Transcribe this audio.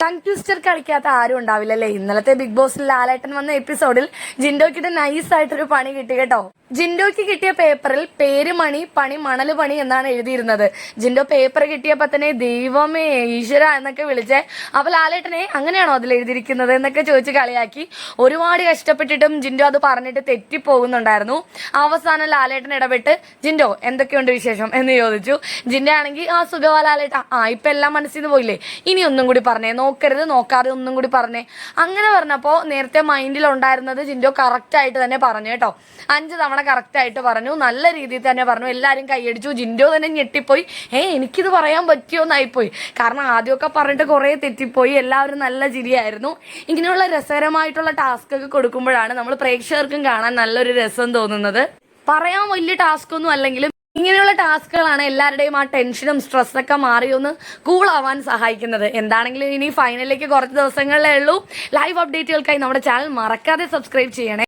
Tongue twister കളിക്കാത്ത ആരും ഉണ്ടാവില്ല അല്ലേ ഇന്നലത്തെ ബിഗ് ബോസിൽ ലാലേട്ടൻ വന്ന എപ്പിസോഡിൽ ജിൻഡോക്കിട്ട് നൈസ് ആയിട്ടൊരു പണി കിട്ടി കേട്ടോ. ജിൻഡോക്ക് കിട്ടിയ പേപ്പറിൽ പേര് മണി പണി മണൽ പണി എന്നാണ് എഴുതിയിരുന്നത്. ജിൻഡോ പേപ്പർ കിട്ടിയപ്പോ തന്നെ ദൈവമേ ഈശ്വര എന്നൊക്കെ വിളിച്ചേ അപ്പൊ ലാലേട്ടനെ അങ്ങനെയാണോ അതിൽ എഴുതിയിരിക്കുന്നത് എന്നൊക്കെ ചോദിച്ച് കളിയാക്കി. ഒരുപാട് കഷ്ടപ്പെട്ടിട്ടും ജിൻഡോ അത് പറഞ്ഞിട്ട് തെറ്റിപ്പോകുന്നുണ്ടായിരുന്നു. അവസാനം ലാലേട്ടൻ ഇടപെട്ട് ജിൻഡോ എന്തൊക്കെയുണ്ട് വിശേഷം? എന്ന് ചോദിച്ചു. ജിൻഡോ ആണെങ്കിൽ ആ സുഖവാ ലാലേട്ട. ആ ഇപ്പൊ എല്ലാം മനസ്സിൽ നിന്ന് പോയില്ലേ? ഇനി ഒന്നും കൂടി പറഞ്ഞേ. നോക്കരുത് നോക്കാതെ ഒന്നും കൂടി പറഞ്ഞേ. അങ്ങനെ പറഞ്ഞപ്പോൾ നേരത്തെ മൈൻഡിൽ ഉണ്ടായിരുന്നത് ജിൻഡോ കറക്റ്റ് ആയിട്ട് തന്നെ പറഞ്ഞു കേട്ടോ. അഞ്ച് തവണ കറക്റ്റ് ആയിട്ട് പറഞ്ഞു നല്ല രീതിയിൽ തന്നെ പറഞ്ഞു. എല്ലാവരും കൈയടിച്ചു ജിൻഡോ തന്നെ ഞെട്ടിപ്പോയി. ഏ എനിക്കിത് പറയാൻ പറ്റിയോ എന്നായിപ്പോയി. കാരണം ആദ്യമൊക്കെ പറഞ്ഞിട്ട് കുറേ തെറ്റിപ്പോയി. എല്ലാവരും നല്ല ചിരിയായിരുന്നു. ഇങ്ങനെയുള്ള രസകരമായിട്ടുള്ള ടാസ്ക് ഒക്കെ കൊടുക്കുമ്പോഴാണ് നമ്മൾ പ്രേക്ഷകർക്കും കാണാൻ നല്ലൊരു രസം തോന്നുന്നത്. പറയാൻ വലിയ ടാസ്ക് ഒന്നും അല്ലെങ്കിലും ഇങ്ങനെയുള്ള ടാസ്കുകളാണ് എല്ലാവരുടെയും ആ ടെൻഷനും സ്ട്രെസ്സൊക്കെ മാറി ഒന്ന് കൂളാവാൻ സഹായിക്കുന്നത്. എന്താണെങ്കിലും ഇനി ഫൈനലിലേക്ക് കുറച്ച് ദിവസങ്ങളിലേ ഉള്ളൂ. ലൈവ് അപ്ഡേറ്റുകൾക്കായി നമ്മുടെ ചാനൽ മറക്കാതെ സബ്സ്ക്രൈബ് ചെയ്യണേ.